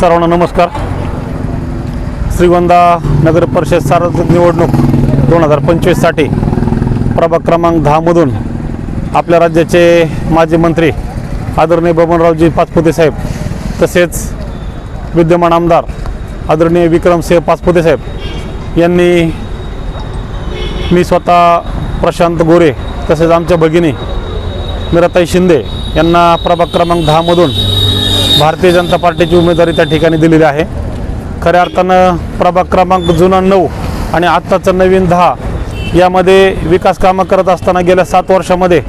सर्वांना नमस्कार. श्रीगोंदा नगर परिषद सार्वत्रिक निवडणूक दोन हजार पंचवीससाठी प्रभाग क्रमांक दहामधून आपल्या राज्याचे माजी मंत्री आदरणीय बबनरावजी पाचपुते साहेब तसेच विद्यमान आमदार आदरणीय विक्रमसिंह पाचपुते साहेब यांनी मी स्वतः प्रशांत गोरे तसेच आमच्या भगिनी मीराताई शिंदे यांना प्रभाग क्रमांक दहामधून भारतीय जनता पार्टीची उमेदवारी त्या ठिकाणी दिलेली आहे. खऱ्या अर्थानं प्रभाग क्रमांक जुना नऊ आणि आत्ताचं नवीन दहा यामध्ये विकास कामं करत असताना गेल्या सात वर्षामध्ये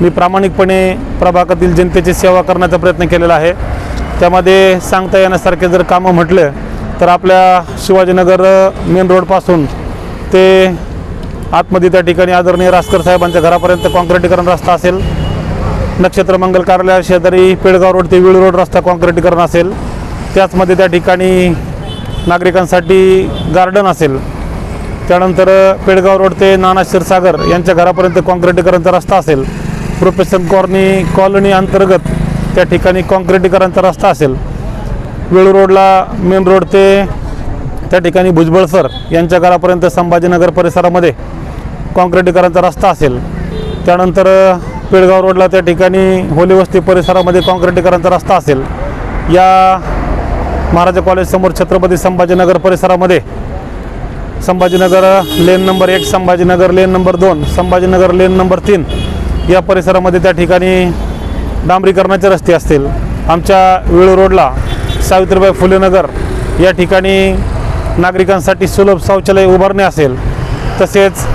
मी प्रामाणिकपणे प्रभागातील जनतेची सेवा करण्याचा प्रयत्न केलेला आहे. त्यामध्ये सांगता येण्यासारखे जर कामं म्हटलं तर आपल्या शिवाजीनगर मेन रोडपासून ते आतमध्ये त्या ठिकाणी आदरणीय रासकर साहेबांच्या घरापर्यंत कॉन्क्रिटीकरण रस्ता असेल. नक्षत्र मंगल कार्यालया शेजारी पेडगाव रोड ते विळ रोड रस्ता कॉन्क्रिटीकरण असेल. त्याचमध्ये त्या ठिकाणी नागरिकांसाठी गार्डन असेल. त्यानंतर पेडगाव रोड ते नाना क्षीरसागर यांच्या घरापर्यंत कॉन्क्रिटीकरणचा रस्ता असेल. प्रोफेसर कॉर्नी कॉलनी अंतर्गत त्या ठिकाणी कॉन्क्रिटीकरणचा रस्ता असेल. वेळू रोडला मेन रोड ते त्या ठिकाणी भुजबळ सर यांच्या घरापर्यंत संभाजीनगर परिसरामध्ये कॉन्क्रिटीकरणचा रस्ता असेल. त्यानंतर पिळगाव रोडला त्या ठिकाणी होली वस्ती परिसरामध्ये काँक्रिटीकरणचा रस्ता असेल. या महाराजा कॉलेजसमोर छत्रपती संभाजीनगर परिसरामध्ये. संभाजीनगर लेन नंबर एक संभाजीनगर लेन नंबर दोन संभाजीनगर लेन नंबर तीन या परिसरामध्ये त्या ठिकाणी डांबरीकरणाचे रस्ते असतील. आमच्या वेळू रोडला सावित्रीबाई फुले नगर या ठिकाणी नागरिकांसाठी सुलभ शौचालय उभारणे असेल. तसेच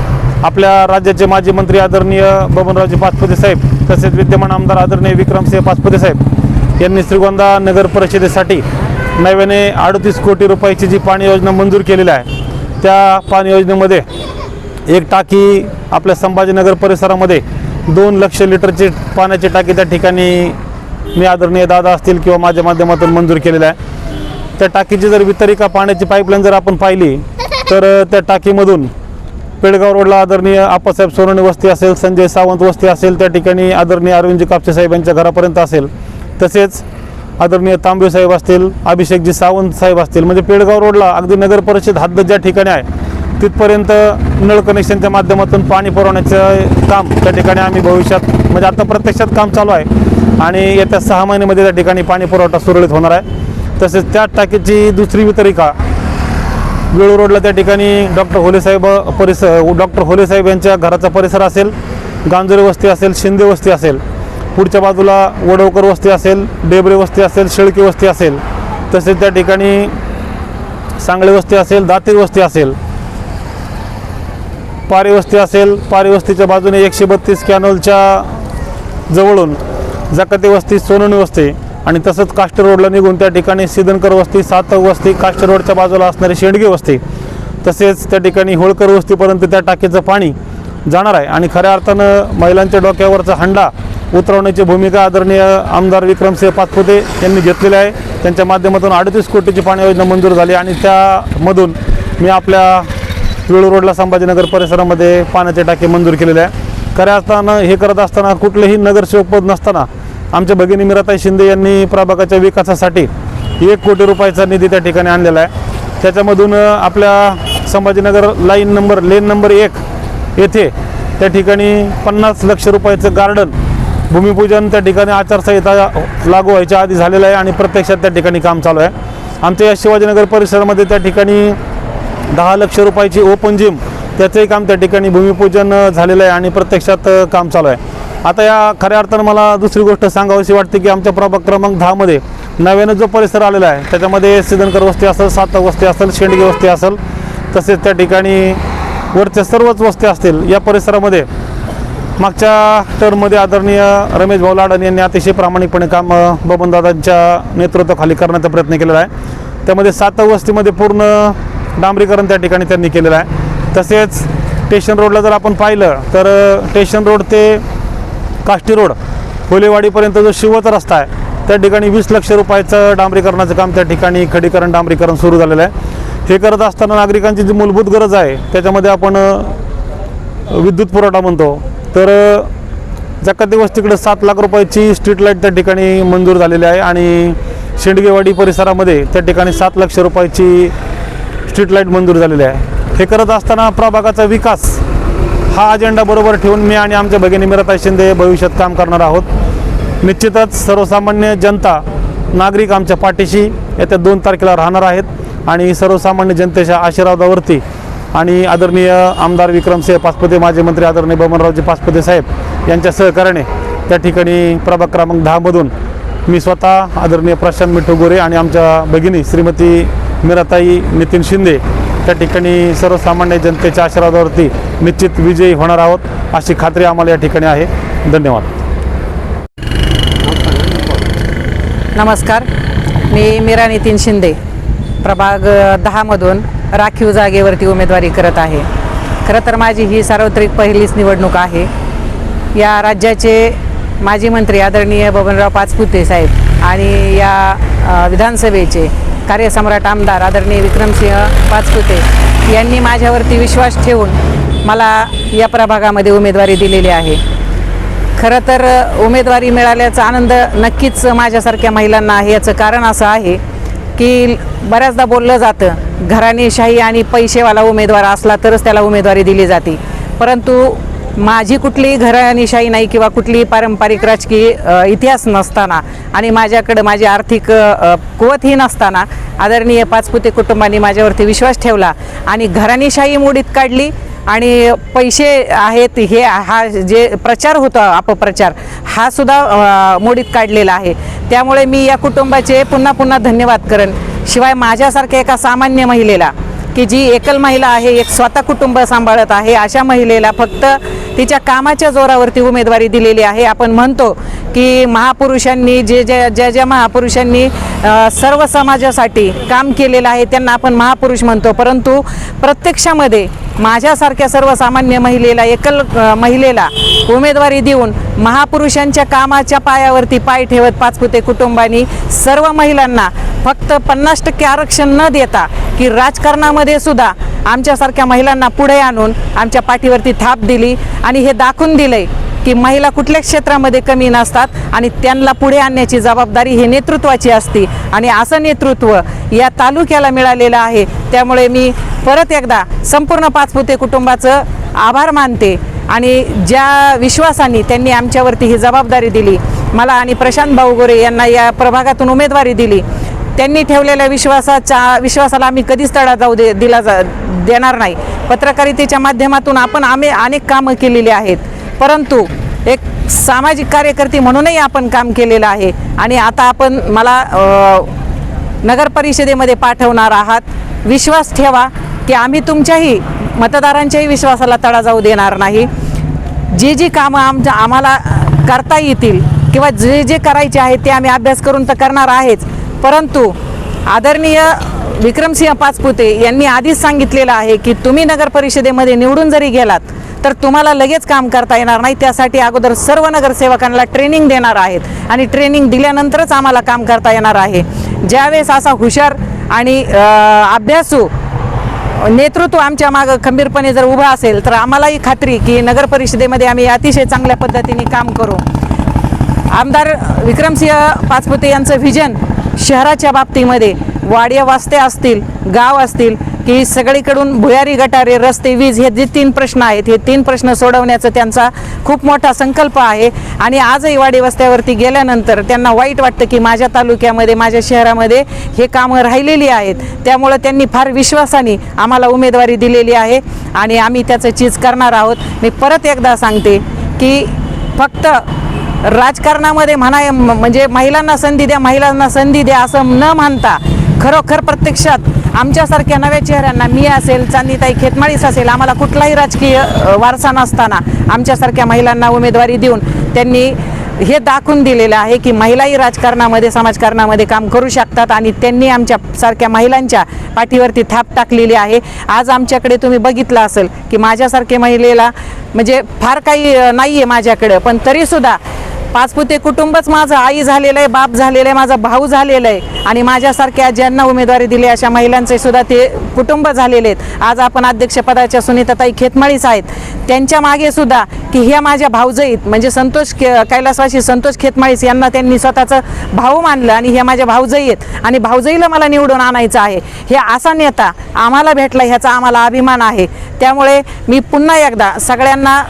आपल्या राज्याचे माजी मंत्री आदरणीय बबनरावजी पाचपुते साहेब तसेच विद्यमान आमदार आदरणीय विक्रमसिंह पाचपुते साहेब यांनी श्रीगोंदा नगर परिषदेसाठी नव्याने अडतीस कोटी रुपयाची जी पाणी योजना मंजूर केलेली आहे त्या पाणी योजनेमध्ये एक टाकी आपल्या संभाजीनगर परिसरामध्ये दोन लक्ष लिटरची पाण्याची टाकी त्या ठिकाणी मी आदरणीय दादा असतील किंवा माझ्या माध्यमातून मंजूर केलेलं आहे. त्या टाकीची जर वितरिका पाण्याची पाईपलाईन जर आपण पाहिली तर त्या टाकीमधून पेडगाव रोडला आदरणीय आप्पासाहेब सोनवणे वस्ती असेल संजय सावंत वस्ती असेल त्या ठिकाणी आदरणीय अरविंदजी कापसे साहेब यांच्या घरापर्यंत असेल. तसेच आदरणीय तांबे साहेब असतील अभिषेकजी सावंत साहेब असतील म्हणजे पेडगाव रोडला अगदी नगर परिषद हद्द ज्या ठिकाणी आहे तिथपर्यंत नळ कनेक्शनच्या माध्यमातून पाणी पुरवण्याचं काम त्या ठिकाणी आम्ही भविष्यात म्हणजे आता प्रत्यक्षात काम चालू आहे. आणि येत्या सहा महिन्यामध्ये त्या ठिकाणी पाणी पुरवठा सुरळीत होणार आहे. तसेच त्या टाकीची दुसरी वितरिका वेळू रोडला त्या ठिकाणी डॉक्टर होलेसाहेब परिसर डॉक्टर होलेसाहेब यांच्या घराचा परिसर असेल गांजोरे वस्ती असेल शिंदे वस्ती असेल पुढच्या बाजूला वडवकर वस्ती असेल डेबरे वस्ती असेल शेळकी वस्ती असेल तसेच त्या ठिकाणी सांगळे वस्ती असेल दातीर वस्ती असेल पारी वस्ती असेल पारी वस्तीच्या बाजूने एकशे बत्तीस कॅनलच्या जवळून जकाती वस्ती सोनवणी वस्ती आणि तसंच काष्ट रोडला निघून त्या ठिकाणी सिदनकर वस्ती सातव वस्ती काष्ट रोडच्या बाजूला असणारी शेंडगे वस्ती तसेच त्या ठिकाणी होळकर वस्तीपर्यंत त्या टाकीचं पाणी जाणार आहे. आणि खऱ्या अर्थानं महिलांच्या डोक्यावरचा हंडा उतरवण्याची भूमिका आदरणीय आमदार विक्रमसिंह पाचपुते यांनी घेतलेली आहे. त्यांच्या माध्यमातून अडतीस कोटीची पाणी योजना मंजूर झाली आणि त्यामधून मी आपल्या वेळू रोडला संभाजीनगर परिसरामध्ये पाण्याचे टाके मंजूर केलेले आहे. खऱ्या अर्थानं हे करत असताना कुठलेही नगरसेवक पद नसताना आमच्या भगिनी मिराताई शिंदे यांनी प्रभागाच्या विकासासाठी एक कोटी रुपयाचा निधी त्या ठिकाणी आणलेला आहे. त्याच्यामधून आपल्या Sambhajinagar line number lane number एक येथे त्या ठिकाणी पन्नास लक्ष रुपयाचं गार्डन भूमिपूजन त्या ठिकाणी आचारसंहिता लागू व्हायच्या आधी झालेलं आहे आणि प्रत्यक्षात त्या ठिकाणी काम चालू आहे. आमच्या या शिवाजीनगर परिसरामध्ये त्या ठिकाणी दहा लक्ष रुपयाची ओपन जिम त्याचंही काम त्या ठिकाणी भूमिपूजन झालेलं आहे आणि प्रत्यक्षात काम चालू आहे. आता या खऱ्या अर्थानं मला दुसरी गोष्ट सांगावीशी वाटते की आमच्या प्रभाग क्रमांक दहामध्ये नव्यानं जो परिसर आलेला आहे त्याच्यामध्ये सिद्धनकर वस्ती असेल सात वस्ती असेल शेंडगे वस्ती असेल तसेच त्या ठिकाणी वरच्या सर्वच वस्ती असतील या परिसरामध्ये मागच्या टर्ममध्ये आदरणीय रमेश भाऊ लाडन यांनी अतिशय प्रामाणिकपणे काम बबनदादांच्या नेतृत्वाखाली करण्याचा प्रयत्न केलेला आहे. त्यामध्ये सात वस्तीमध्ये पूर्ण डांबरीकरण त्या ठिकाणी त्यांनी केलेलं आहे. तसेच स्टेशन रोडला जर आपण पाहिलं तर स्टेशन रोड ते काष्टी रोड कोलेवाडीपर्यंत जो शिवचा रस्ता आहे त्या ठिकाणी वीस लक्ष रुपयाचं डांबरीकरणाचं काम त्या ठिकाणी खडीकरण डांबरीकरण सुरू झालेलं आहे. हे करत असताना नागरिकांची जी मूलभूत गरज आहे त्याच्यामध्ये आपण विद्युत पुरवठा म्हणतो तर अ, जकाती सात लाख रुपयाची स्ट्रीट लाइट त्या ठिकाणी मंजूर झालेली आहे आणि शेंडगेवाडी परिसरामध्ये त्या ठिकाणी सात लक्ष रुपयाची स्ट्रीट लाइट मंजूर झालेली आहे. हे करत असताना प्रभागाचा विकास हा अजेंडा बरोबर ठेवून मी आणि आमच्या भगिनी मिरता शिंदे भविष्यात काम करणार आहोत. निश्चितच सर्वसामान्य जनता नागरिक आमच्या पाठीशी येत्या दोन तारखेला राहणार आहेत आणि सर्वसामान्य जनतेच्या आशीर्वादावरती आणि आदरणीय आमदार विक्रमसिंह पाचपते माजी मंत्री आदरणीय बबनरावजी पाचपते साहेब यांच्या सहकार्याने त्या ठिकाणी प्रभाग क्रमांक दहामधून मी स्वतः आदरणीय प्रशांत मिठू गोरे आणि आमच्या भगिनी श्रीमती मिराताई नितीन शिंदे त्या ठिकाणी सर्वसामान्य जनतेच्या आशीर्वादावरती निश्चित विजयी होणार आहोत अशी खात्री आम्हाला या ठिकाणी आहे. धन्यवाद. नमस्कार. मी मीरा नितीन शिंदे. प्रभाग दहामधून राखीव जागेवरती उमेदवारी करत आहे. खरं तर माझी ही सार्वत्रिक पहिलीच निवडणूक आहे. या राज्याचे माजी मंत्री आदरणीय बबनराव पाचपुते साहेब आणि या विधानसभेचे कार्यसम्राट आमदार आदरणीय विक्रमसिंह पाचपुते यांनी माझ्यावरती विश्वास ठेवून मला या प्रभागामध्ये उमेदवारी दिलेली आहे. खरं तर उमेदवारी मिळाल्याचा आनंद नक्कीच माझ्यासारख्या महिलांना आहे याचं कारण असं आहे की बऱ्याचदा बोललं जातं घराणेशाही आणि पैसेवाला उमेदवार असला तरच त्याला उमेदवारी दिली जाते. परंतु माझी कुठलीही घराणेशाही नाही किंवा कुठलीही पारंपरिक राजकीय इतिहास नसताना आणि माझ्याकडं माझी आर्थिक कुवतही नसताना आदरणीय पाचपुते कुटुंबाने माझ्यावरती विश्वास ठेवला आणि घराणीशाही मोडीत काढली आणि पैसे आहेत हे हा जे प्रचार होता अपप्रचार हा सुद्धा मोडीत काढलेला आहे. त्यामुळे मी या कुटुंबाचे पुन्हा पुन्हा धन्यवाद करेन. शिवाय माझ्यासारख्या एका सामान्य महिलेला की जी एकल महिला आहे एक स्वतः कुटुंब सांभाळत आहे अशा महिलेला फक्त तिच्या कामाच्या जोरावरती उमेदवारी दिलेली आहे. आपण म्हणतो की महापुरुषांनी जे जे ज्या ज्या महापुरुषांनी सर्व समाजासाठी काम केलेलं आहे त्यांना आपण महापुरुष म्हणतो. परंतु प्रत्यक्षामध्ये माझ्यासारख्या सर्वसामान्य महिलेला एकल महिलेला उमेदवारी देऊन महापुरुषांच्या कामाच्या पायावरती पाय ठेवत पाचपुते कुटुंबांनी सर्व महिलांना फक्त पन्नास टक्के आरक्षण न देता की राजकारणामध्ये सुद्धा आमच्यासारख्या महिलांना पुढे आणून आमच्या पाठीवरती थाप दिली आणि हे दाखवून दिलंय की महिला कुठल्या क्षेत्रामध्ये कमी नसतात आणि त्यांना पुढे आणण्याची जबाबदारी हे नेतृत्वाची असते. आणि असं नेतृत्व या तालुक्याला मिळालेलं आहे. त्यामुळे मी परत एकदा संपूर्ण पाचपुते कुटुंबाचं आभार मानते आणि ज्या विश्वासाने त्यांनी आमच्यावरती ही जबाबदारी दिली मला आणि प्रशांत भाऊ गोरे यांना या प्रभागातून उमेदवारी दिली त्यांनी ठेवलेल्या विश्वासाच्या विश्वासाला आम्ही कधीच तडा जाऊ दे दिला जा देणार नाही. पत्रकारितेच्या माध्यमातून आपण आम्ही अनेक कामं केलेली आहेत. परंतु एक सामाजिक कार्यकर्ती म्हणूनही आपण काम केलेलं आहे. आणि आता आपण मला नगर परिषदेमध्ये पाठवणार आहात. विश्वास ठेवा की आम्ही तुमच्याही मतदारांच्याही विश्वासाला तडा जाऊ देणार नाही. जी जी कामं आमच्या आम्हाला करता येतील किंवा जे जे करायचे आहे ते आम्ही अभ्यास करून तर करणार आहेच. परंतु आदरणीय विक्रमसिंह पाचपुते यांनी आधीच सांगितलेलं आहे की तुम्ही नगर परिषदेमध्ये निवडून जरी गेलात तर तुम्हाला लगेच काम करता येणार नाही. त्यासाठी अगोदर सर्व नगरसेवकांना ट्रेनिंग देणार आहेत. आणि ट्रेनिंग दिल्यानंतरच आम्हाला काम करता येणार आहे. ज्यावेळेस असा हुशार आणि अभ्यासू नेतृत्व आमच्या मागं खंबीरपणे जर उभं असेल तर आम्हालाही खात्री की नगर परिषदेमध्ये आम्ही अतिशय चांगल्या पद्धतीने काम करू. आमदार विक्रमसिंह पाचपुते यांचं व्हिजन शहराच्या बाबतीमध्ये वाड्या वास्ते असतील गाव असतील की सगळीकडून भुयारी गटारे रस्ते वीज हे जे तीन प्रश्न आहेत हे तीन प्रश्न सोडवण्याचा त्यांचा खूप मोठा संकल्प आहे. आणि आजही वाडी वस्त्यावरती गेल्यानंतर त्यांना वाईट वाटतं की माझ्या तालुक्यामध्ये माझ्या शहरामध्ये हे कामं राहिलेली आहेत. त्यामुळं त्यांनी फार विश्वासाने आम्हाला उमेदवारी दिलेली आहे आणि आम्ही त्याचं चीज करणार आहोत. मी परत एकदा सांगते की फक्त राजकारणामध्ये म्हणा म्हणजे महिलांना संधी द्या महिलांना संधी द्या असं न मानता खरोखर प्रत्यक्षात आमच्यासारख्या नव्या चेहऱ्यांना मी असेल चांदीताई खेतमाळीस असेल आम्हाला कुठलाही राजकीय वारसा नसताना आमच्यासारख्या महिलांना उमेदवारी देऊन त्यांनी हे दाखवून दिलेलं आहे की महिलाही राजकारणामध्ये समाजकारणामध्ये काम करू शकतात आणि त्यांनी आमच्या सारख्या महिलांच्या पाठीवरती थाप टाकलेली आहे. आज आमच्याकडे तुम्ही बघितलं असेल की माझ्यासारख्या महिलेला म्हणजे फार काही नाही आहे माझ्याकडं पण तरीसुद्धा पाचपुते कुटुंबच माझं आई झालेलं आहे बाप झालेलं आहे माझा भाऊ झालेला आहे. आणि माझ्यासारख्या ज्यांना उमेदवारी दिली अशा महिलांचे सुद्धा ते कुटुंब झालेले आहेत. आज आपण अध्यक्षपदाच्या सुनीताताई खेतमाळीच आहेत. त्यांच्या मागे सुद्धा की ह्या माझ्या भाऊजईत म्हणजे संतोष के कैलासवासी संतोष खेतमाळीस यांना त्यांनी स्वतःचं भाऊ मानलं आणि हे माझ्या भाऊजई आहेत आणि भाऊजईला मला निवडून आणायचं आहे. हे असा नेता आम्हाला भेटला ह्याचा आम्हाला अभिमान आहे. त्यामुळे मी पुन्हा एकदा सगळ्यांना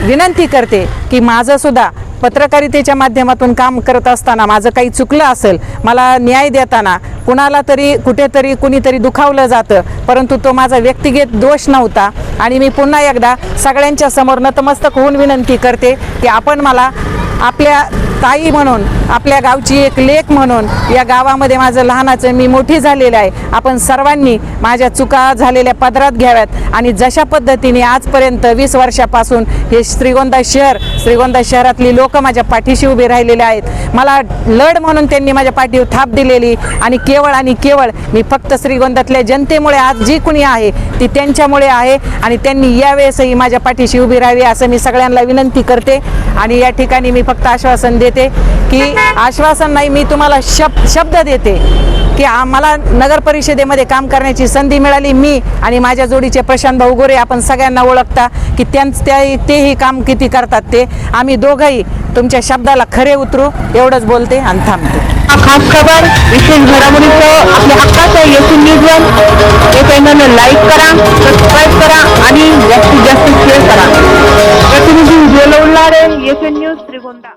विनंती करते की माझंसुद्धा पत्रकारितेच्या माध्यमातून काम करत असताना माझं काही चुकलं असेल मला न्याय देताना कुणाला तरी कुठेतरी कुणीतरी दुखावलं जातं परंतु तो माझा व्यक्तिगत दोष नव्हता आणि मी पुन्हा एकदा सगळ्यांच्या समोर नतमस्तक होऊन विनंती करते की आपण मला आपल्या ताई म्हणून आपल्या गावची एक लेख म्हणून या गावामध्ये माझं लहानाचं मी मोठी झालेलं आहे. आपण सर्वांनी माझ्या चुका झालेल्या पदरात घ्याव्यात आणि जशा पद्धतीने आजपर्यंत वीस वर्षापासून हे श्रीगोंदा शहर श्रीगोंदा शहरातली लोक माझ्या पाठीशी उभी राहिलेले आहेत. मला लढ म्हणून त्यांनी माझ्या पाठीवर थाप दिलेली आणि केवळ आणि केवळ मी फक्त श्रीगोंदातल्या जनतेमुळे आज जी कुणी आहे ती त्यांच्यामुळे आहे आणि त्यांनी यावेळेसही माझ्या पाठीशी उभी राहावी असं मी सगळ्यांना विनंती करते आणि या ठिकाणी मी फक्त आश्वासन देते की आश्वासन नाही मी तुम्हाला शब शब्द देते. की आम्हाला नगर परिषदेमध्ये काम करण्याची संधी मिळाली मी आणि माझ्या जोडीचे प्रशांत भाऊ गोरे आपण सगळ्यांना ओळखता की त्यां त्या- तेही काम किती करतात ते. आम्ही दोघंही तुमच्या शब्दाला खरे उतरू एवढंच बोलते आणि थांबते. खास खबर विशेष घडामोडीचं आपल्या हक्काचं येथून न्यूजवर हे चॅनल लाईक करा सबस्क्राईब करा आणि जास्तीत जास्त शेअर करा. प्रतिनिधी उज्ज्वल उल्हारे येथून न्यूज त्रिगोंदा